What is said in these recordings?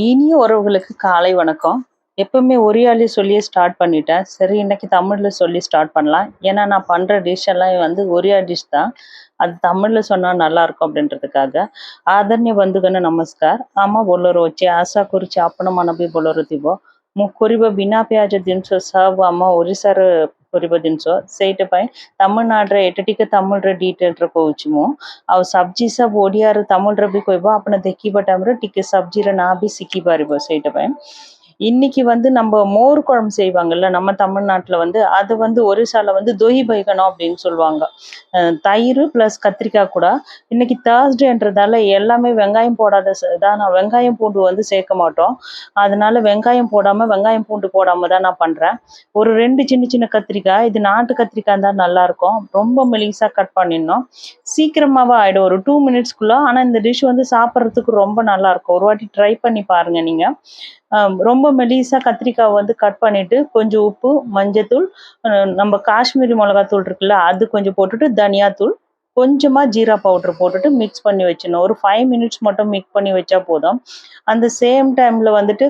இனிய உறவுகளுக்கு காலை வணக்கம். எப்பவுமே ஒரியாலி சொல்லியே ஸ்டார்ட் பண்ணிட்டேன். சரி இன்னைக்கு தமிழில் சொல்லி ஸ்டார்ட் பண்ணலாம். ஏன்னா நான் பண்ணுற டிஷ் எல்லாம் வந்து ஒரியா டிஷ் தான். அது தமிழில் சொன்னால் நல்லாயிருக்கும் அப்படின்றதுக்காக. ಆದರಣೀಯ ಬಂಧುಗಣ நமஸ்கார். அம்மா பொல்லரோ వచ్చి ఆశా గురించి அப்பனம் மனபி బోలరు దివో ମୁଁ କରିବା ବିନା ପିଆଜ ଜିନିଷ ସବୁ ଆମ ଓଡ଼ିଶାର କରିବା ଜିନିଷ ସେଇଟା ପାଇଁ ତାମିଲନାଡୁରେ ଏଇଟା ଟିକେ ତାମିଲରେ ଡିଟେଲରେ କହୁଛି ମୁଁ ଆଉ ସବଜି ସବୁ ଓଡ଼ିଆରେ ତାମିଲରେ ବି କହିବ ଆପଣ ଦେଖିବା ଟାଇମରେ ଟିକେ ସବଜିର ନାଁ ବି ଶିଖିପାରିବ ସେଇଟା ପାଇଁ இன்னைக்கு வந்து நம்ம மோர் குழம்பு செய்வாங்கல்ல நம்ம தமிழ்நாட்டில் வந்து அது வந்து ஒரிசால வந்து தொய் பைகனம் அப்படின்னு சொல்லுவாங்க. தயிர் ப்ளஸ் கத்திரிக்காய் கூட. இன்னைக்கு தேர்ஸ்டேன்றதால எல்லாமே வெங்காயம் போடாத தான் நான் வெங்காயம் பூண்டு வந்து சேர்க்க மாட்டோம். அதனால வெங்காயம் போடாம வெங்காயம் பூண்டு போடாம தான் நான் பண்றேன். ஒரு ரெண்டு சின்ன சின்ன கத்திரிக்காய் இது நாட்டு கத்திரிக்காய் தான் நல்லா இருக்கும் ரொம்ப மெலிசா கட் பண்ணிடணும். சீக்கிரமாவே ஆயிடும். ஒரு டூ மினிட்ஸ்க்குள்ள ஆனா இந்த டிஷ் வந்து சாப்பிட்றதுக்கு ரொம்ப நல்லா இருக்கும் ஒரு வாட்டி ட்ரை பண்ணி பாருங்க நீங்க. ரொம்ப மெலிசாக கத்திரிக்காய் வந்து கட் பண்ணிட்டு கொஞ்சம் உப்பு மஞ்சத்தூள் நம்ம காஷ்மீரி மிளகாத்தூள் இருக்குல்ல அது கொஞ்சம் போட்டுட்டு தனியாத்தூள் கொஞ்சமாக ஜீரா பவுட்ரு போட்டுட்டு மிக்ஸ் பண்ணி வச்சிடணும் ஒரு ஃபைவ் மினிட்ஸ் மட்டும் மிக்ஸ் பண்ணி வச்சா போதும் அந்த సేమ్ టైంలో వందట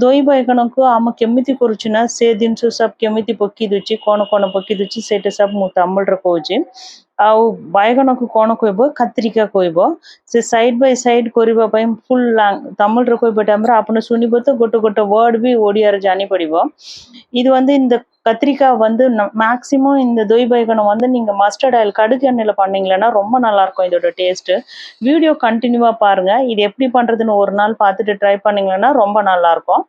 దొయ్యి బయకనకు ఆమె కెమ్మితి కురిచిన సే దిన్సు సబ్ కెమ్మితి పొక్కిదుచ్చి కోణ కోణ పొక్కిదుచ్చి సేట సబ్ ము తమ్మల్ర కోచి ଆଉ ବାଇଗଣକୁ କ'ଣ କହିବ ଖାତିରିକା କହିବ ସେ ସାଇଡ୍ ବାଇ ସାଇଡ୍ କରିବା ପାଇଁ ଫୁଲ୍ தமிழ்ରେ କହିବା டைம்ରେ ଆପଣ ଶୁଣିବ ତ ଗୋଟେ ଗୋଟେ ୱାର୍ଡ଼ ବି ଓଡ଼ିଆରେ ଜାଣିପାରିବ இது வந்து இந்த கத்திரிக்காய் வந்து மேக்சிமம் இந்த தொய் பைகனம் வந்து நீங்க மஸ்டர்ட் ஆயில் கடுகு எண்ணெயில் பண்ணீங்களன்னா ரொம்ப நல்லா இருக்கும் இதோட டேஸ்ட் வீடியோ கண்டினியூவா பாருங்க. இது எப்படி பண்றதுன்னு ஒரு நாள் பார்த்துட்டு ட்ரை பண்ணீங்கன்னா ரொம்ப நல்லா இருக்கும்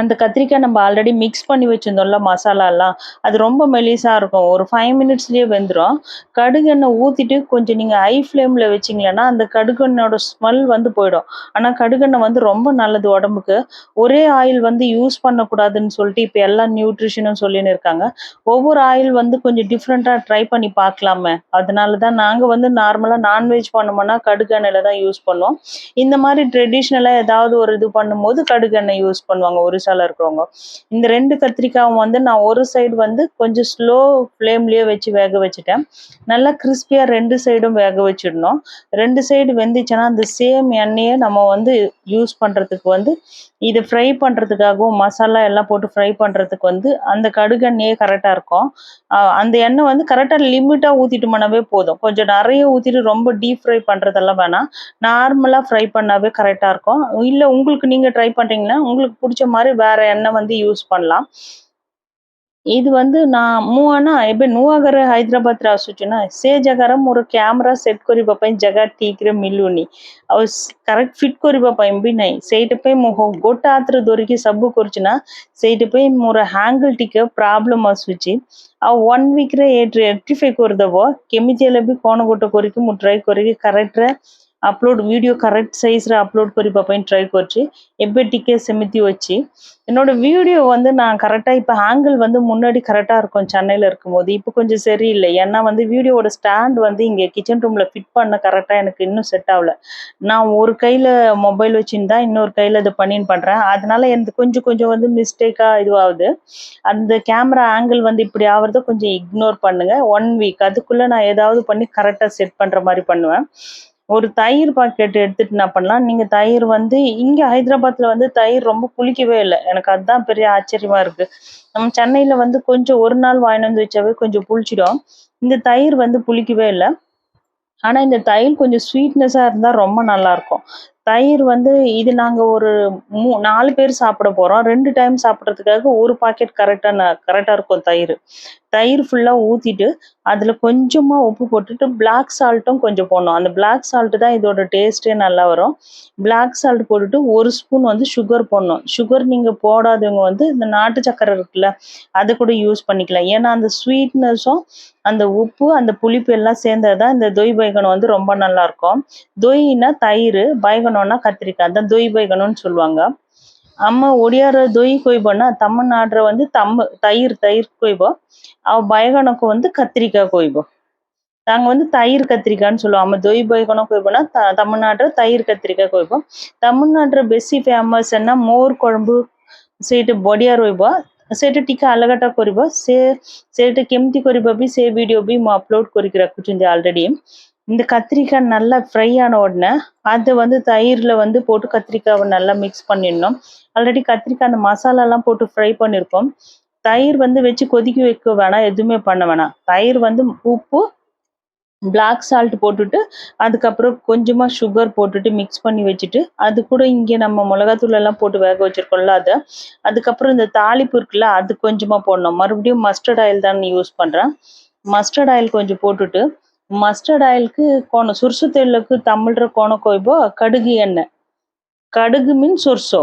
அந்த கத்திரிக்காய் நம்ம ஆல்ரெடி மிக்ஸ் பண்ணி வச்சிருந்தோம்ல மசாலாலாம் அது ரொம்ப மெலிசாக இருக்கும். ஒரு ஃபைவ் மினிட்ஸ்லேயே வெந்துடும் கடுகெண்ணெய் ஊற்றிட்டு கொஞ்சம் நீங்கள் ஹை ஃப்ளேமில் வச்சீங்கன்னா அந்த கடுகெண்ணோட ஸ்மெல் வந்து போயிடும். ஆனால் கடுகெண்ணெய் வந்து ரொம்ப நல்லது உடம்புக்கு. ஒரே ஆயில் வந்து யூஸ் பண்ணக்கூடாதுன்னு சொல்லிட்டு இப்போ எல்லா நியூட்ரிஷனும் சொல்லின்னு இருக்காங்க. ஒவ்வொரு ஆயில் வந்து கொஞ்சம் டிஃப்ரெண்ட்டாக ட்ரை பண்ணி பார்க்கலாமே. அதனால தான் நாங்கள் வந்து நார்மலாக நான்வெஜ் பண்ணோம்னா கடுகெண்ணெயில் தான் யூஸ் பண்ணுவோம். இந்த மாதிரி ட்ரெடிஷ்னலாக ஏதாவது ஒரு இது பண்ணும்போது கடுகெண்ணெய் யூஸ் பண்ணுவாங்க. ஒரு ஒரிசால இருக்கிறவங்க. இந்த ரெண்டு கத்திரிக்காயும் வந்து நான் ஒரு சைடு வந்து கொஞ்சம் ஸ்லோ ஃப்ளேம்லயே வச்சு வேக வச்சுட்டேன். நல்லா கிறிஸ்பியா ரெண்டு சைடும் வேக வச்சிடணும். ரெண்டு சைடு வெந்துச்சுன்னா அந்த சேம் எண்ணெயை நம்ம வந்து யூஸ் பண்றதுக்கு வந்து இது ஃப்ரை பண்றதுக்காகவும் மசாலா எல்லாம் போட்டு ஃப்ரை பண்றதுக்கு வந்து அந்த கடுகு எண்ணெயே கரெக்டா இருக்கும். அந்த எண்ணெய் வந்து கரெக்டா லிமிட்டா ஊத்திட்டோம்னாவே போதும். கொஞ்சம் நிறைய ஊத்திட்டு ரொம்ப டீப் ஃப்ரை பண்றதெல்லாம் வேணாம். நார்மலா ஃப்ரை பண்ணாவே கரெக்டா இருக்கும். இல்ல உங்களுக்கு நீங்க ட்ரை பண்றீங்கன்னா உங்களுக்கு பிடிச்ச மாதிரி வேற எண்ணெய் வந்து யூஸ் பண்ணலாம் ಇದು ಒಂದು ನಾ ಮೂವನ ಎಬೆ ನೂವಾಗರ ಹೈದ್ರಾಬಾದ್ ರಾಸುಚುನ ಸೇ ಜಗರ ಮೂರ ಕ್ಯಾಮರಾ ಸೆಟ್ ಕೊರಿಬ ಪೈ ಜಗ ಟೀಕ್ರೆ ಮಿಲ್ಲುನಿ ಅವು ಕರೆಕ್ಟ್ ಫಿಟ್ ಕೊರಿಬ ಪೈ ಬಿ ನೈ ಸೇಟ್ ಪೈ ಮು ಗೊಟ್ಟ ಆತ್ರ ದೊರಿಗೆ ಸಬ್ಬು ಕೊರ್ಚುನ ಸೇಟ್ ಪೈ ಮೂರ ಹ್ಯಾಂಗಲ್ ಟಿಕ ಪ್ರಾಬ್ಲಮ್ ಆಸುಚಿ ಅವು ಒನ್ ವೀಕ್ರೆ ಏಟ್ ರೆಕ್ಟಿಫೈ ಕೊರ್ದವ ಕೆಮಿತಿಯಲ್ಲ ಬಿ ಕೋಣ ಗೊಟ್ಟ ಕೊರಿಕೆ ಮು ಟ್ರೈ ಕೊರಿಗೆ ಕರೆಕ್ಟ್ರೆ କରିକି ମୁଁ ଟ୍ରାଏ କରିକି କରେକ୍ଟରେ ଅପଲୋଡ଼ ଭିଡ଼ିଓ கரெக்ட் சைஸில் அப்லோட் କରିବା ପାଇଁ ட்ரை କରୁଛି ଏବେ ଟିକେ ସେମିତି ଅଛି என்னோட வீடியோ வந்து நான் கரெக்டாக இப்போ ஆங்கிள் வந்து முன்னாடி கரெக்டாக இருக்கும் சென்னையில் இருக்கும்போது இப்போ கொஞ்சம் சரியில்லை ஏன்னா வந்து வீடியோவோட ஸ்டாண்ட் வந்து இங்கே கிச்சன் ரூமில் ஃபிட் பண்ண கரெக்டாக எனக்கு இன்னும் செட் ஆகல நான் ஒரு கையில் மொபைல் வச்சுருந்தா இன்னொரு கையில் இதை பண்ணின்னு பண்ணுறேன் அதனால எனக்கு கொஞ்சம் கொஞ்சம் வந்து மிஸ்டேக்காக இதுவாகுது அந்த கேமரா ஆங்கிள் வந்து இப்படி ஆகிறத கொஞ்சம் இக்னோர் பண்ணுங்க ஒன் வீக் அதுக்குள்ளே நான் ஏதாவது பண்ணி கரெக்டாக செட் பண்ணுற மாதிரி பண்ணுவேன் ஒரு தயிர் பாக்கெட் எடுத்துட்டு என்ன பண்ணலாம்? நீங்க தயிர் வந்து இங்க ஹைதராபாத்ல வந்து தயிர் ரொம்ப புளிக்கவே இல்லை. எனக்கு அதுதான் பெரிய ஆச்சரியமா இருக்கு. நம்ம சென்னையில வந்து கொஞ்சம் ஒரு நாள் வாங்கிட்டு வந்து வச்சாவே கொஞ்சம் புளிச்சிடும். இந்த தயிர் வந்து புளிக்கவே இல்லை. ஆனா இந்த தயிர் கொஞ்சம் ஸ்வீட்னஸா இருந்தா ரொம்ப நல்லா இருக்கும். தயிர் வந்து இது நாங்க ஒரு மூ நாலு பேர் சாப்பிட போறோம். ரெண்டு டைம் சாப்பிட்றதுக்காக ஒரு பாக்கெட் கரெக்டாக கரெக்டாக இருக்கும் தயிர். தயிர் ஃபுல்லாக ஊற்றிட்டு அதில் கொஞ்சமாக உப்பு போட்டுட்டு பிளாக் சால்ட்டும் கொஞ்சம் போடணும். அந்த பிளாக் சால்ட்டு தான் இதோட டேஸ்ட்டே நல்லா வரும். பிளாக் சால்ட் போட்டுட்டு ஒரு ஸ்பூன் வந்து சுகர் போடணும். சுகர் நீங்கள் போடாதவங்க வந்து இந்த நாட்டு சக்கரை இருக்குல்ல அதை கூட யூஸ் பண்ணிக்கலாம். ஏன்னா அந்த ஸ்வீட்னஸும் அந்த உப்பு அந்த புளிப்பு எல்லாம் சேர்ந்தது தான் இந்த தொய் பைகன் வந்து ரொம்ப நல்லாயிருக்கும் தொய்னா தயிர் தொய்கணும்னா கத்திரிக்காய் அதான் தொய் சொல்லுவாங்க. அம்மா ஒடியார தொய் கொய்போன்னா தமிழ்நாடுற வந்து தம்ம தயிர் தயிர் கொய்போ. அவ பயகணக்கு வந்து கத்திரிக்காய் கொய்போ. நாங்கள் வந்து தயிர் கத்திரிக்காய்ன்னு சொல்லுவோம். நம்ம தொய் பைகணம் கொய்போனா த தமிழ்நாட்டில் தயிர் கத்திரிக்காய் கொய்போம் தமிழ்நாட்டில் பெஸ்ட் ஃபேமஸ் என்ன? மோர் குழம்பு ସେଇଠି ବଡ଼ିଆ ରହିବ ସେଇଠି ଟିକେ ଆଲଗାଟା କରିବ ସେ ସେଇଠି କେମିତି କରିବା ବି ସେ ଭିଡ଼ିଓ ବି ମୁଁ ଅପଲୋଡ଼ କରିକି ରଖୁଛନ୍ତି ଅଲରେଡ଼ି இந்த கத்திரிக்காய் நல்லா ஃப்ரை ஆன உடனே அதை வந்து தயிரில் வந்து போட்டு கத்திரிக்காவை நல்லா மிக்ஸ் பண்ணிடணும். ஆல்ரெடி கத்திரிக்காய் அந்த மசாலாலாம் போட்டு ஃப்ரை பண்ணியிருக்கோம் தயிர் வந்து வச்சு கொதிக்க வைக்க வேணாம் எதுவுமே பண்ண வேணாம். தயிர் வந்து உப்பு பிளாக் சால்ட் போட்டுட்டு அதுக்கப்புறம் கொஞ்சமாக சுகர் போட்டுட்டு மிக்ஸ் பண்ணி வச்சுட்டு அது கூட இங்கே நம்ம மிளகாத்தூள் எல்லாம் போட்டு வேக வச்சிருக்கோம்ல அதை. அதுக்கப்புறம் இந்த தாளிப்பு இருக்குல்ல அது கொஞ்சமாக போடணும். மறுபடியும் மஸ்டர்ட் ஆயில் தான் யூஸ் பண்ணுறேன் மஸ்டர்ட் ஆயில் கொஞ்சம் போட்டுட்டு மஸ்டர்ட் ஆயிலுக்கு கோணம் சுருசு தெல்லுக்கு தமிழ்ற கோணம் கோய்போ கடுகு எண்ணெய். கடுகு மீன் சொர்சோ.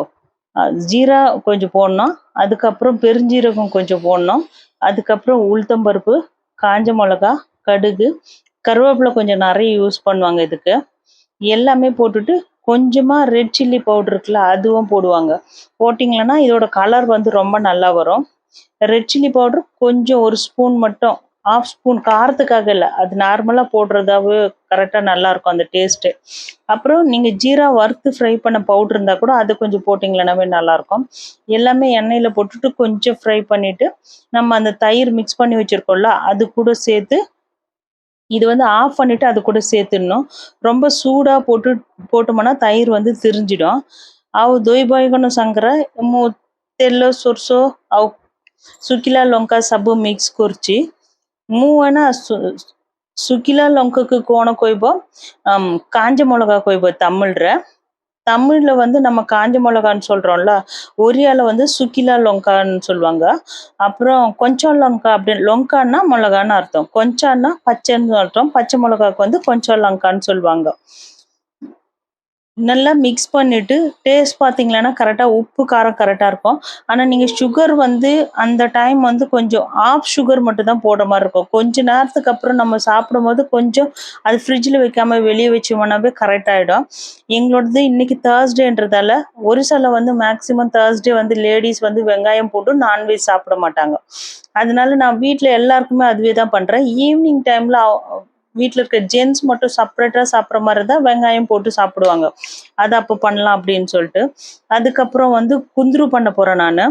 ஜீரா கொஞ்சம் போடணும். அதுக்கப்புறம் பெருஞ்சீரகம் கொஞ்சம் போடணும். அதுக்கப்புறம் உளுத்தம்பருப்பு காஞ்ச மிளகா கடுகு கருவேப்பிலை கொஞ்சம் நிறைய யூஸ் பண்ணுவாங்க இதுக்கு. எல்லாமே போட்டுட்டு கொஞ்சமாக ரெட் சில்லி பவுடர் இருக்குல்ல அதுவும் போடுவாங்க. போட்டிங்களன்னா இதோட கலர் வந்து ரொம்ப நல்லா வரும். ரெட் சில்லி பவுடர் கொஞ்சம் ஒரு ஸ்பூன் மட்டும் ஆஃப் ஸ்பூன் காரத்துக்காக இல்லை அது நார்மலாக போடுறதாவே கரெக்டாக நல்லாயிருக்கும் அந்த டேஸ்ட்டு அப்புறம் நீங்கள் ஜீரா வறுத்து ஃப்ரை பண்ண பவுட்ரு இருந்தால் கூட அதை கொஞ்சம் போட்டிங்களனாவே நல்லாயிருக்கும் எல்லாமே எண்ணெயில் போட்டுட்டு கொஞ்சம் ஃப்ரை பண்ணிவிட்டு நம்ம அந்த தயிர் மிக்ஸ் பண்ணி வச்சுருக்கோம்ல அது கூட சேர்த்து இது வந்து ஆஃப் பண்ணிவிட்டு அது கூட சேர்த்துடணும் ரொம்ப சூடாக போட்டு போட்டோம்னா தயிர் வந்து திரிஞ்சிடும் ଆଉ ଦୁଇ ବାଇଗଣ ସାଙ୍ଗରେ ମୁଁ ତେଲ ସୋରିଷ ଆଉ ଶୁଖିଲା ଲଙ୍କା ସବୁ ମିକ୍ସ କରୁଛି ମୁଁ ଏନା சுகிலா லொங்கக்கு கோண கோய்போம் காஞ்ச மிளகா கோய்போம் தமிழ்ற. தமிழ்ல வந்து நம்ம காஞ்ச மிளகான்னு சொல்றோம்ல ஒரியால வந்து சுக்கிலா லொங்கான்னு சொல்லுவாங்க. அப்புறம் கொஞ்சம் லங்கா அப்படின்னு லொங்கான்னா மிளகான்னு அர்த்தம். கொஞ்சம்னா பச்சைன்னு அர்த்தம். பச்சை மிளகாக்கு வந்து கொஞ்சம் லங்கான்னு சொல்லுவாங்க. நல்லா மிக்ஸ் பண்ணிட்டு டேஸ்ட் பார்த்தீங்களன்னா கரெக்டாக உப்பு காரம் கரெக்டாக இருக்கும். ஆனால் நீங்கள் சுகர் வந்து அந்த டைம் வந்து கொஞ்சம் ஆஃப் சுகர் மட்டும் தான் போடுற மாதிரி இருக்கும். கொஞ்ச நேரத்துக்கு அப்புறம் நம்ம சாப்பிடும்போது கொஞ்சம் அது ஃப்ரிட்ஜில் வைக்காம வெளியே வச்சோம்னாவே கரெக்ட் ஆகிடும் எங்களோடது இன்றைக்கி தேர்ஸ்டேன்றதால ஒரு சில வந்து மேக்ஸிமம் தேர்ஸ்டே வந்து லேடிஸ் வந்து வெங்காயம் போட்டு நான்வெஜ் சாப்பிட மாட்டாங்க. அதனால நான் வீட்டில் எல்லாருக்குமே அதுவே தான் பண்ணுறேன் ஈவினிங் டைமில் வீட்டில் இருக்க ஜென்ஸ் மட்டும் செப்பரேட்டாக சாப்பிட்ற மாதிரி தான் வெங்காயம் போட்டு சாப்பிடுவாங்க. அதை அப்போ பண்ணலாம் அப்படின்னு சொல்லிட்டு. அதுக்கப்புறம் வந்து குந்துரு பண்ண போகிறேன் நான்.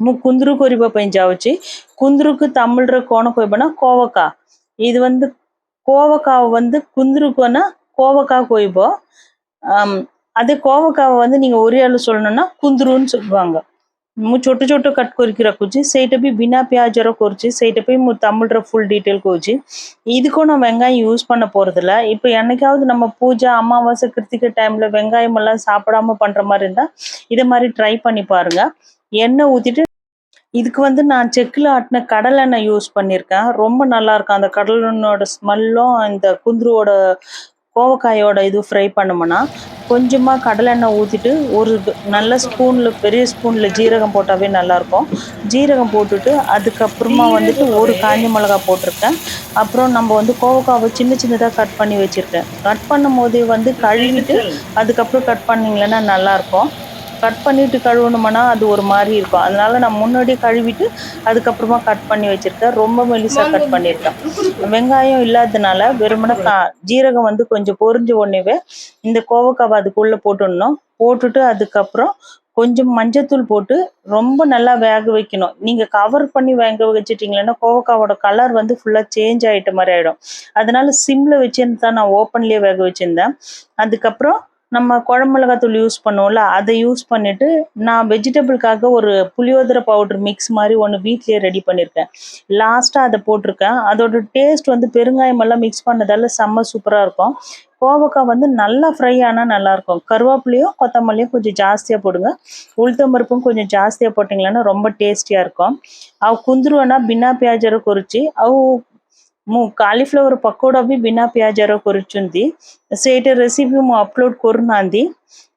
மு குந்துரு கொரிபா பெஞ்சா வச்சு குந்துருக்கு தமிழ்ற கோண கொய்பனா கோவக்காய் இது வந்து கோவக்காவை வந்து குந்துருக்குன்னா கோவக்காய் கொய்போ. அதே கோவக்காவை வந்து நீங்கள் ஒரே ஆள் சொல்லணும்னா குந்துருன்னு சொல்லுவாங்க. ମୁଁ ଛୋଟ ଛୋଟ କଟ୍ କରିକି ରଖୁଛି ସେଇଟା ବି ବିନା ପିଆଜର କରୁଛି ସେଇଟା ପାଇଁ ମୁଁ தமிழ்ற ஃபுல் டீட்டெயில் கவுச்சு இதுக்கும் நான் வெங்காயம் யூஸ் பண்ண போகிறதில்ல இப்போ என்னைக்காவது நம்ம பூஜை அமாவாசை கிருத்திகை டைமில் வெங்காயம் எல்லாம் சாப்பிடாம பண்ணுற மாதிரி இருந்தால் இதை மாதிரி ட்ரை பண்ணி பாருங்கள் எண்ணெய் ஊற்றிட்டு இதுக்கு வந்து நான் செக்கில் ஆட்டின கடலெண்ணெய் யூஸ் பண்ணியிருக்கேன் ரொம்ப நல்லா இருக்கும் அந்த கடலெண்ணோட ஸ்மெல்லும் இந்த குந்துருவோட கோவக்காயோட இது ஃப்ரை பண்ணோம்னா கொஞ்சமாக கடலெண்ணெய் ஊற்றிட்டு ஒரு நல்ல ஸ்பூனில் பெரிய ஸ்பூனில் ஜீரகம் போட்டாவே நல்லாயிருக்கும் ஜீரகம் போட்டுட்டு அதுக்கப்புறமா வந்துட்டு ஒரு காஞ்சி மிளகா போட்டிருக்கேன். அப்புறம் நம்ம வந்து கோவக்காவை சின்ன சின்னதாக கட் பண்ணி வச்சுருக்கேன். கட் பண்ணும் போதே வந்து கழுவிட்டு அதுக்கப்புறம் கட் பண்ணிங்களேன்னா நல்லாயிருக்கும் கட் பண்ணிட்டு கழுவணுமானா அது ஒரு மாதிரி இருக்கும். அதனால நான் முன்னாடியே கழுவிட்டு அதுக்கப்புறமா கட் பண்ணி வச்சுருக்கேன். ரொம்ப மெலிசாக கட் பண்ணியிருக்கேன். வெங்காயம் இல்லாததுனால வெறுமனே கா ஜீரகம் வந்து கொஞ்சம் பொறிஞ்ச உடனேவே இந்த கோவக்காவை அதுக்குள்ளே போட்டுடணும். போட்டுட்டு அதுக்கப்புறம் கொஞ்சம் மஞ்சத்தூள் போட்டு ரொம்ப நல்லா வேக வைக்கணும். நீங்கள் கவர் பண்ணி வேக வச்சுட்டிங்களேன்னா கோவக்காவோட கலர் வந்து ஃபுல்லாக சேஞ்ச் ஆகிட்ட மாதிரி ஆகிடும் அதனால சிம்மில் வச்சுருந்து தான் நான் ஓப்பன்லேயே வேக வச்சுருந்தேன். அதுக்கப்புறம் நம்ம குழம்புலகாத்தூள் யூஸ் பண்ணுவோம்ல அதை யூஸ் பண்ணிவிட்டு நான் வெஜிடபிளுக்காக ஒரு புளியோதரை பவுடர் மிக்ஸ் மாதிரி ஒன்று வீட்லேயே ரெடி பண்ணியிருக்கேன் லாஸ்ட்டாக அதை போட்டிருக்கேன். அதோட டேஸ்ட் வந்து பெருங்காயமெல்லாம் மிக்ஸ் பண்ணதால் செம்ம சூப்பராக இருக்கும். கோவக்காய் வந்து நல்லா ஃப்ரை ஆனால் நல்லாயிருக்கும் கருவேப்பிலையும் கொத்தமல்லியும் கொஞ்சம் ஜாஸ்தியாக போடுங்க. உளுத்தம்பருப்பும் கொஞ்சம் ஜாஸ்தியாக போட்டிங்களன்னா ரொம்ப டேஸ்டியாக இருக்கும். அவ குந்துருவனா பின்னா பியாஜரை குறித்து அவ कालीफ्लावर पकौड़ा भी बिना प्याज अरो कोरुचुंदी सेट रेसिपी मु अपलोड कोरुनांदी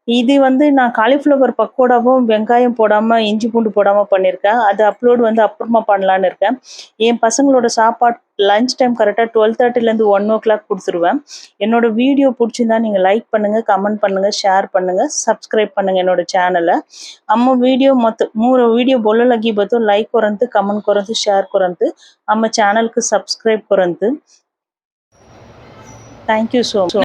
இது வந்து நான் காலிஃப்ளவர் பக்கோடாவும் வெங்காயம் போடாமல் இஞ்சி பூண்டு போடாமல் பண்ணியிருக்கேன் அது அப்லோடு வந்து அப்புறமா பண்ணலான்னு இருக்கேன். என் பசங்களோட சாப்பாடு லஞ்ச் டைம் கரெக்டாக டுவெல் தேர்ட்டிலேருந்து ஒன் ஓ கிளாக் கொடுத்துருவேன். என்னோட வீடியோ பிடிச்சிருந்தா நீங்கள் லைக் பண்ணுங்கள் கமெண்ட் பண்ணுங்கள் ஷேர் பண்ணுங்கள் சப்ஸ்கிரைப் பண்ணுங்கள் என்னோட சேனலை அಮ್ಮ వీడియో మొత్తం మూడు వీడియో బొల్లలకి బతో లైక్ కొరంతు కమెంట్ కొరంతు షేర్ కొరంతు అమ్మ ఛానల్కి సబ్స్క్రైబ్ కొరంతు థ్యాంక్ యూ ஸோ ஸோ